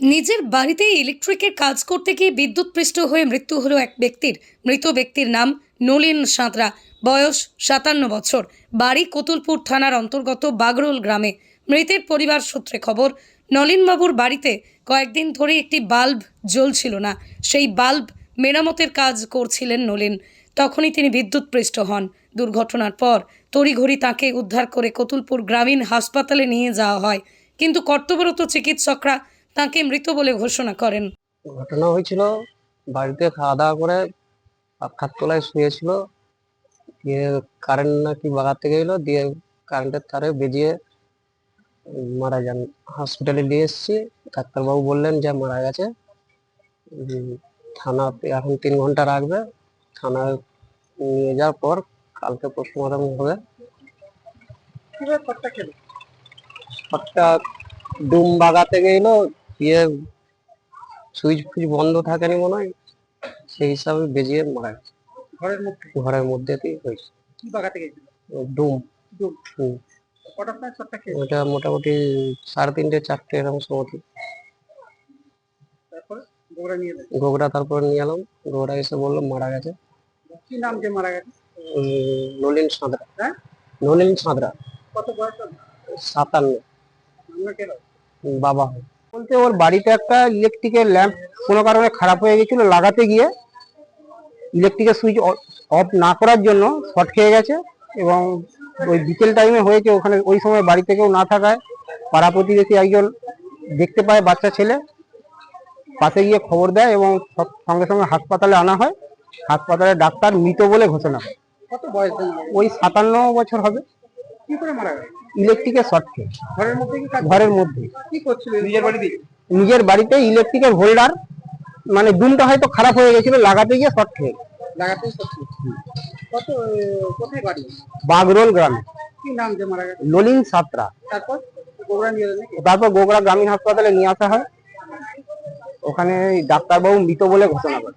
নিজের বাড়িতেই ইলেকট্রিকের কাজ করতে গিয়ে বিদ্যুৎপৃষ্ট হয়ে মৃত্যু হলো এক ব্যক্তির। মৃত ব্যক্তির নাম নলিন সাঁতরা। বয়স সাতান্ন বছর। বাড়ি কতুলপুর থানার অন্তর্গত বাগরোল গ্রামে। মৃতের পরিবার সূত্রে খবর, নলিনবাবুর বাড়িতে কয়েকদিন ধরে একটি বাল্ব জ্বলছিল না। সেই বাল্ব মেরামতের কাজ করছিলেন নলিন। তখনই তিনি বিদ্যুৎপৃষ্ট হন। দুর্ঘটনার পর তড়িঘড়ি তাকে উদ্ধার করে কতুলপুর গ্রামীণ হাসপাতালে নিয়ে যাওয়া হয়। কিন্তু কর্তব্যরত চিকিৎসকরা তাকে মৃত বলে ঘোষণা করেন। ঘটনা হয়েছিল বাড়িতে খাওয়া দাওয়া করে পাখার তলায় শুয়েছিল দিয়ে কারেন্ট নাকি বাগাতে গেলো দিয়ে কারেন্টের তারে বেজিয়ে মারা যান। হসপিটালে নিয়ে এসেছি ডাক্তারবাবু বললেন যে মারা গেছে। থানা এখন তিন ঘণ্টা রাখবে। থানায় নিয়ে যাওয়ার পর কালকে পোস্টমর্টম হবে। ডুম বাগাতে গেলো দিয়ে সুইচ ফুইচ বন্ধ থাকেনি মনে হয় সেই হিসাবে বেজিয়ে মারা গেছে। ঘরের মধ্যে? ঘরের মধ্যেতেই হয়েছে। কি বাগাতে গেছিল? ডুম। ডুম। ওটা মোটামুটি সাড়ে তিনটে চারটে এরকম সময় গোগরা তারপর নিয়ে এলাম। গোগরা এসে বলল মারা গেছে। কি নাম যে মারা গেছে? নলিন সাঁতরা। হ্যাঁ? নলিন সাঁতরা। কত বয়স সাতান্ন? বাবা হয়। বলতে ওর বাড়িতে একটা ইলেকট্রিকের ল্যাম্প কোনো কারণে খারাপ হয়ে গেছিল লাগাতে গিয়ে ইলেকট্রিকের সুইচ অফ না করার জন্য শর্ট খেয়ে গেছে এবং ওই বিকেল টাইমে হয়েছে ওখানে ওই সময় বাড়িতে কেউ না থাকায় পাড়া প্রতিবেশী একজন দেখতে পায় বাচ্চা ছেলে পাশে গিয়ে খবর দেয় এবং সঙ্গে সঙ্গে হাসপাতালে আনা হয়। হাসপাতালে ডাক্তার মৃত বলে ঘোষণা হয়। কত বয়স ওই সাতান্ন বছর হবে। কি করে মারা গেল? ইলেকট্রিকের শর্ট খেয়ে ঘরের মধ্যে কি কাজ ঘরের মধ্যে। কি করছিল নিজের বাড়িতে নিজের বাড়িতে ইলেকট্রিকের হোল্ডার মানে ডুমটা হয়তো খারাপ হয়ে গেছিল লাগাতে গিয়ে শর্ট খেয়ে গেছে। করছিল কত কোথায় বাড়ি? বাগরোল গ্রামে। কি নাম যে মারা গেছে? ললিন সাতরা। তারপর? গোবরা নিয়ে এলেন নাকি? তারপর গোগড়া গ্রামীণ হাসপাতালে নিয়ে আসা হয়। ওখানে ডাক্তারবাবু মৃত বলে ঘোষণা করে।